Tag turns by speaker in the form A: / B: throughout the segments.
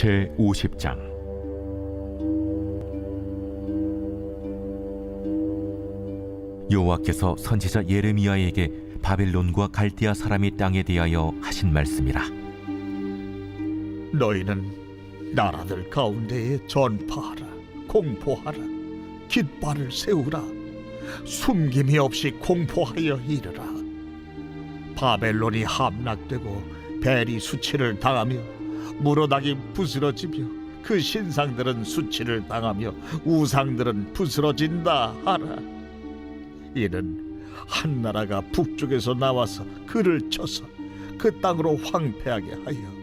A: 제 50장. 여호와께서 선지자 예레미야에게 바벨론과 갈대아 사람의 땅에 대하여 하신 말씀이라.
B: 너희는 나라들 가운데에 전파하라 공포하라 깃발을 세우라 숨김이 없이 공포하여 이르라. 바벨론이 함락되고 벨이 수치를 당하며 무로닥이 부스러지며 그 신상들은 수치를 당하며 우상들은 부스러진다 하라 이는 한 나라가 북쪽에서 나와서 그를 쳐서 그 땅으로 황폐하게 하여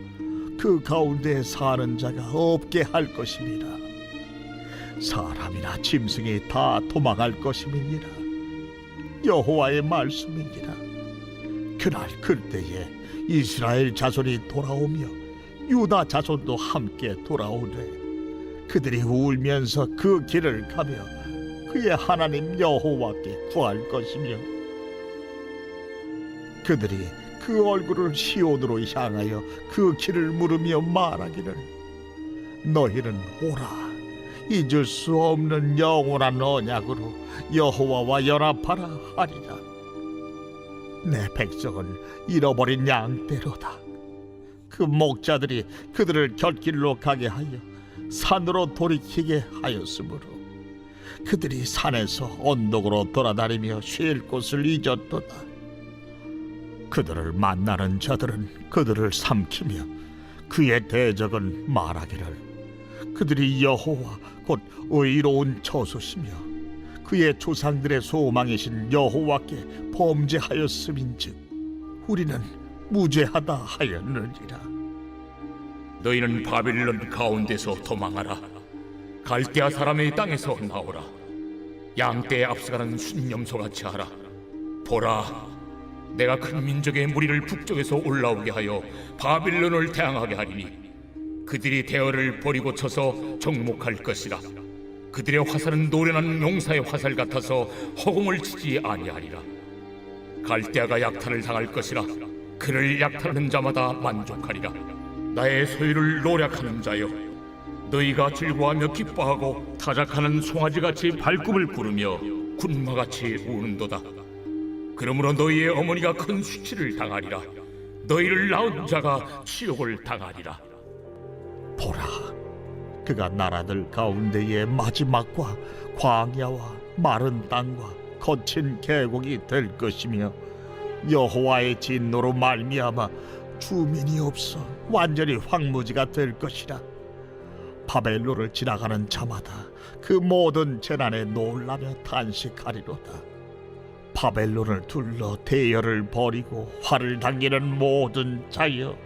B: 그 가운데 사는 자가 없게 할 것입니다. 사람이나 짐승이 다 도망할 것임이니라. 여호와의 말씀이니라. 그날 그때에 이스라엘 자손이 돌아오며 유다 자손도 함께 돌아오되 그들이 울면서 그 길을 가며 그의 하나님 여호와께 구할 것이며 그들이 그 얼굴을 시온으로 향하여 그 길을 물으며 말하기를 너희는 오라 잊을 수 없는 영원한 언약으로 여호와와 연합하라 하리라. 내 백성은 잃어버린 양떼로다 그 목자들이 그들을 곁길로 가게 하여 산으로 돌이키게 하였으므로 그들이 산에서 언덕으로 돌아다니며 쉴 곳을 잊었도다. 그들을 만나는 자들은 그들을 삼키며 그의 대적은 말하기를 그들이 여호와 곧 의로운 저소시며 그의 조상들의 소망이신 여호와께 범죄하였음인즉 우리는 무죄하다 하였느니라
C: 너희는 바빌론 가운데서 도망하라. 갈대아 사람의 땅에서 나오라. 양떼에 앞서가는 순념소 같이 하라. 보라, 내가 큰 민족의 무리를 북쪽에서 올라오게 하여 바빌론을 대항하게 하리니 그들이 대어를 버리고 쳐서 정목할 것이라. 그들의 화살은 노련한 용사의 화살 같아서 허공을 치지 아니하리라. 갈대아가 약탈을 당할 것이라. 그를 약탈하는 자마다 만족하리라. 나의 소유를 노력하는 자여 너희가 즐거워하며 기뻐하고 타작하는 송아지같이 발꿈을 구르며 군마같이 우는도다. 그러므로 너희의 어머니가 큰 수치를 당하리라. 너희를 낳은 자가 치욕을 당하리라.
B: 보라 그가 나라들 가운데의 마지막과 광야와 마른 땅과 거친 계곡이 될 것이며 여호와의 진노로 말미암아 주민이 없어 완전히 황무지가 될 것이라 바벨론을 지나가는 자마다 그 모든 재난에 놀라며 탄식하리로다 바벨론을 둘러 대열을 벌이고 활을 당기는 모든 자여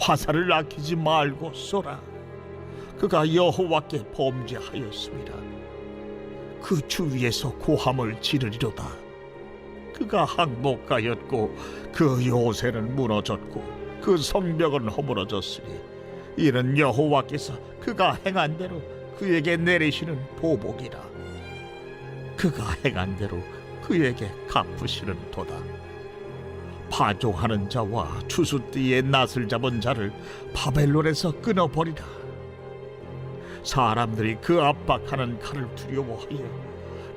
B: 화살을 아끼지 말고 쏘라. 그가 여호와께 범죄하였습니다. 그 주위에서 고함을 지르리로다. 그가 항복하였고 그 요새는 무너졌고 그 성벽은 허물어졌으니 이는 여호와께서 그가 행한 대로 그에게 내리시는 보복이라. 그가 행한 대로 그에게 갚으시는 도다. 파종하는 자와 추수띠에 낫을 잡은 자를 바벨론에서 끊어버리라. 사람들이 그 압박하는 칼을 두려워하여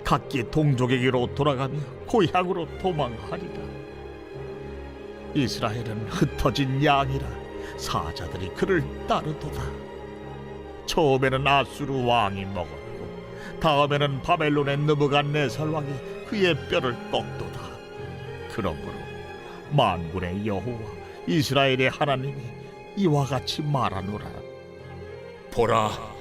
B: 각기 동족에게로 돌아가며 고향으로 도망하리라. 이스라엘은 흩어진 양이라 사자들이 그를 따르도다. 처음에는 아수르 왕이 먹었고 다음에는 바벨론의 느부갓네살 왕이 그의 뼈를 꺾도다. 그러므로 만군의 여호와 이스라엘의 하나님이 이와 같이 말하노라
C: 보라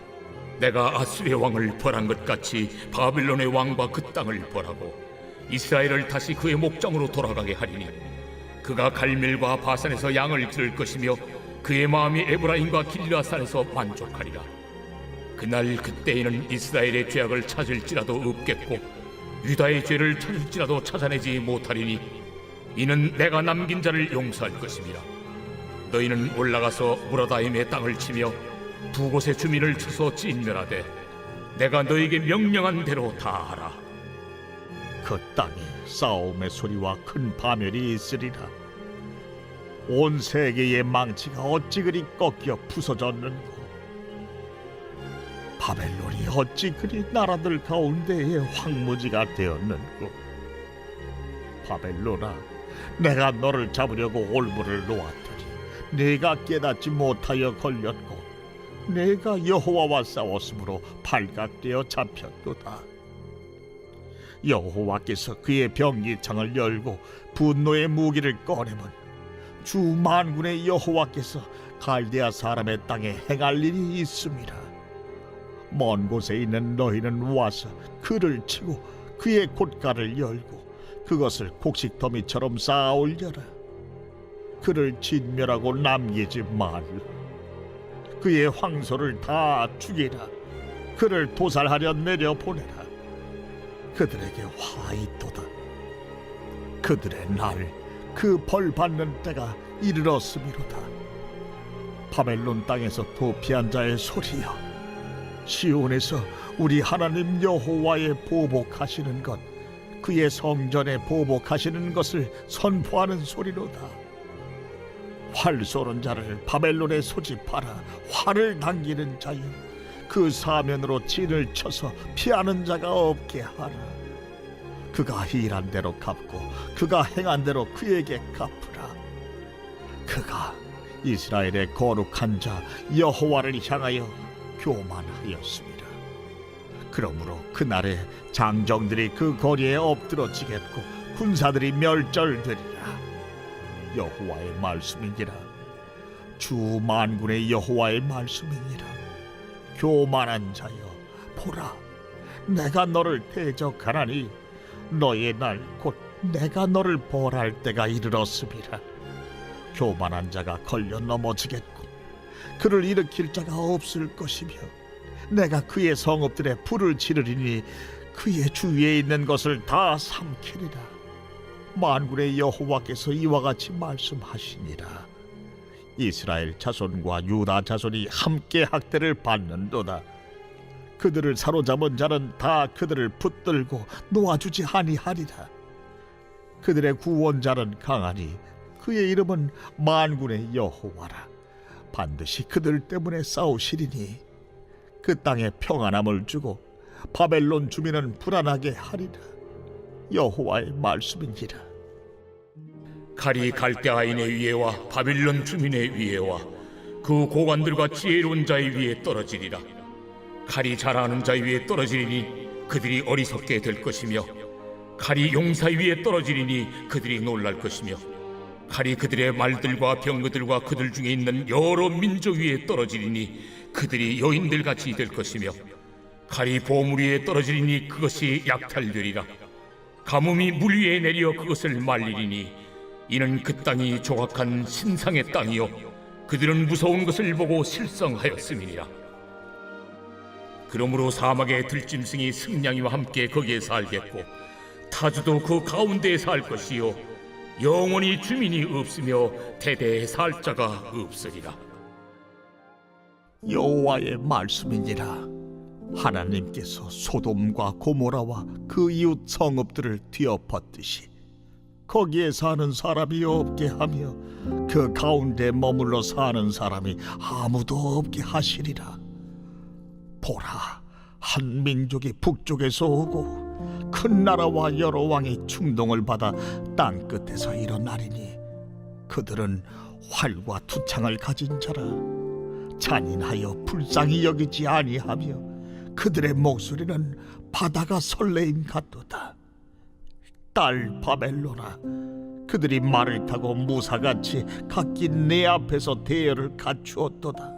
C: 내가 아수리의 왕을 벌한 것 같이 바빌론의 왕과 그 땅을 벌하고 이스라엘을 다시 그의 목장으로 돌아가게 하리니 그가 갈멜과 바산에서 양을 들을 것이며 그의 마음이 에브라임과 길라산에서 만족하리라. 그날 그때에는 이스라엘의 죄악을 찾을지라도 없겠고 유다의 죄를 찾을지라도 찾아내지 못하리니 이는 내가 남긴 자를 용서할 것입니다. 너희는 올라가서 무라다임의 땅을 치며 두 곳의 주민을 쳐서 진멸하되 내가 너에게 명령한 대로 다 하라.
B: 그 땅에 싸움의 소리와 큰 파멸이 있으리라. 온 세계의 망치가 어찌 그리 꺾여 부서졌는고. 바벨론이 어찌 그리 나라들 가운데에 황무지가 되었는고. 바벨론아 내가 너를 잡으려고 올무를 놓았더니 네가 깨닫지 못하여 걸렸고 내가 여호와와 싸웠으므로 발각되어 잡혔도다 여호와께서 그의 병기창을 열고 분노의 무기를 꺼내면 주 만군의 여호와께서 갈대아 사람의 땅에 행할 일이 있습니다. 먼 곳에 있는 너희는 와서 그를 치고 그의 콧가를 열고 그것을 곡식 더미처럼 쌓아 올려라. 그를 진멸하고 남기지 말라. 그의 황소를 다 죽이라. 그를 도살하려 내려 보내라. 그들에게 화 있도다. 그들의 날 그 벌 받는 때가 이르렀음이로다. 바벨론 땅에서 도피한 자의 소리여 시온에서 우리 하나님 여호와의 보복하시는 것 그의 성전에 보복하시는 것을 선포하는 소리로다. 활 쏘는 자를 바벨론에 소집하라 활을 당기는 자여 그 사면으로 진을 쳐서 피하는 자가 없게 하라. 그가 일한 대로 갚고 그가 행한 대로 그에게 갚으라. 그가 이스라엘의 거룩한 자 여호와를 향하여 교만하였습니다. 그러므로 그날에 장정들이 그 거리에 엎드러지겠고 군사들이 멸절되리라. 여호와의 말씀이니라. 주 만군의 여호와의 말씀이니라. 교만한 자여 보라 내가 너를 대적하나니 너의 날 곧 내가 너를 벌할 때가 이르렀음이라 교만한 자가 걸려 넘어지겠고 그를 일으킬 자가 없을 것이며 내가 그의 성읍들에 불을 지르리니 그의 주위에 있는 것을 다 삼키리라 만군의 여호와께서 이와 같이 말씀하시니라 이스라엘 자손과 유다 자손이 함께 학대를 받는도다. 그들을 사로잡은 자는 다 그들을 붙들고 놓아주지 아니하리라. 그들의 구원자는 강하니 그의 이름은 만군의 여호와라. 반드시 그들 때문에 싸우시리니 그 땅에 평안함을 주고 바벨론 주민은 불안하게 하리라. 여호와의 말씀이니라.
C: 칼이 갈대아인의 위에와 바빌론 주민의 위에와 그 고관들과 지혜로운 자의 위에 떨어지리라. 칼이 잘하는 자 위에 떨어지리니 그들이 어리석게 될 것이며 칼이 용사 위에 떨어지리니 그들이 놀랄 것이며 칼이 그들의 말들과 병거들과 그들 중에 있는 여러 민족 위에 떨어지리니 그들이 여인들 같이 될 것이며 칼이 보물 위에 떨어지리니 그것이 약탈되리라. 가뭄이 물 위에 내려 그것을 말리리니 이는 그 땅이 조각한 신상의 땅이요 그들은 무서운 것을 보고 실성하였음이니라. 그러므로 사막의 들짐승이 승냥이와 함께 거기에 살겠고 타주도 그 가운데에 살 것이요 영원히 주민이 없으며 대대에 살 자가 없으리라.
B: 여호와의 말씀이니라 하나님께서 소돔과 고모라와 그 이웃 성읍들을 뒤엎었듯이 거기에 사는 사람이 없게 하며 그 가운데 머물러 사는 사람이 아무도 없게 하시리라. 보라 한 민족이 북쪽에서 오고 큰 나라와 여러 왕이 충동을 받아 땅 끝에서 일어나리니 그들은 활과 투창을 가진 자라. 잔인하여 불쌍히 여기지 아니하며 그들의 목소리는 바다가 설레임 같도다. 딸 바벨로나, 그들이 말을 타고 무사같이 각기 내 앞에서 대열을 갖추었도다.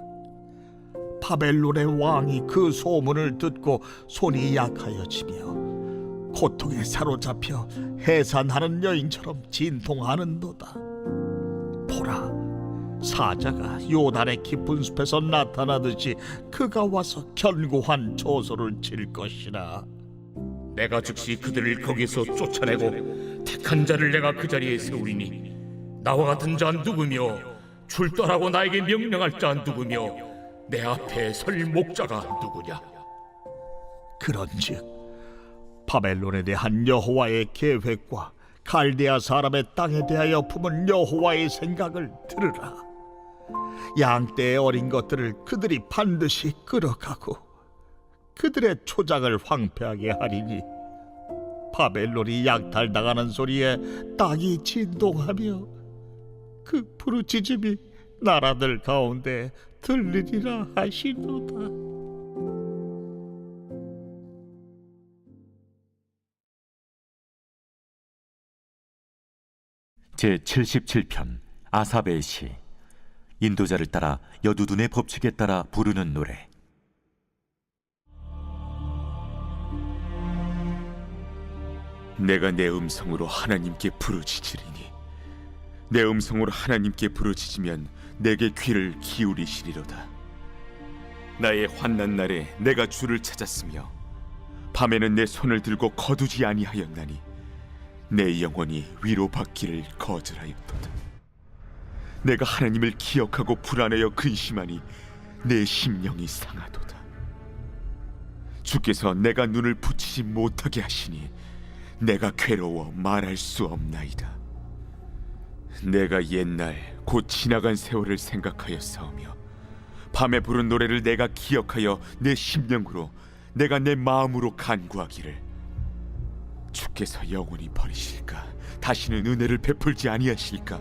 B: 바벨론의 왕이 그 소문을 듣고 손이 약하여지며 고통에 사로잡혀 해산하는 여인처럼 진통하는도다. 보라, 사자가 요단의 깊은 숲에서 나타나듯이 그가 와서 견고한 조소를 칠 것이라.
C: 내가 즉시 그들을 거기서 쫓아내고 택한 자를 내가 그 자리에 세우리니 나와 같은 자 누구며 출떠라고 나에게 명령할 자 누구며 내 앞에 설 목자가 누구냐
B: 그런즉 바벨론에 대한 여호와의 계획과 갈대아 사람의 땅에 대하여 품은 여호와의 생각을 들으라. 양떼의 어린 것들을 그들이 반드시 끌어가고 그들의 초장을 황폐하게 하리니 바벨론이 약탈당하는 소리에 땅이 진동하며 그 부르짖음이 나라들 가운데 들리리라 하시도다.
A: 제 77편 아사베의 시 인도자를 따라 여두둔의 법칙에 따라 부르는 노래.
D: 내가 내 음성으로 하나님께 부르짖으리니 내 음성으로 하나님께 부르짖으면 내게 귀를 기울이시리로다. 나의 환난 날에 내가 주를 찾았으며 밤에는 내 손을 들고 거두지 아니하였나니 내 영혼이 위로받기를 거절하였도다 내가 하나님을 기억하고 불안하여 근심하니 내 심령이 상하도다. 주께서 내가 눈을 붙이지 못하게 하시니 내가 괴로워 말할 수 없나이다. 내가 옛날 곧 지나간 세월을 생각하여 싸우며 밤에 부른 노래를 내가 기억하여 내 심령으로 내가 내 마음으로 간구하기를 주께서 영원히 버리실까? 다시는 은혜를 베풀지 아니하실까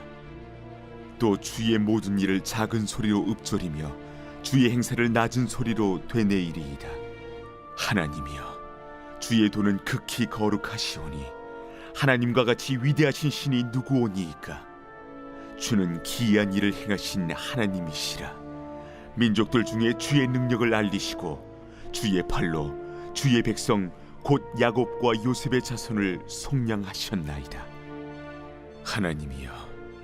D: 또 주의 모든 일을 작은 소리로 읊조리며 주의 행사를 낮은 소리로 되뇌이리이다. 하나님이여 주의 도는 극히 거룩하시오니 하나님과 같이 위대하신 신이 누구오니이까? 주는 기이한 일을 행하신 하나님이시라. 민족들 중에 주의 능력을 알리시고 주의 팔로 주의 백성 곧 야곱과 요셉의 자손을 속량하셨나이다. 하나님이여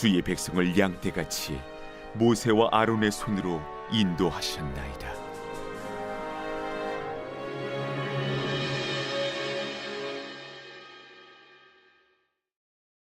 D: 주의 백성을 양떼같이 모세와 아론의 손으로 인도하셨나이다.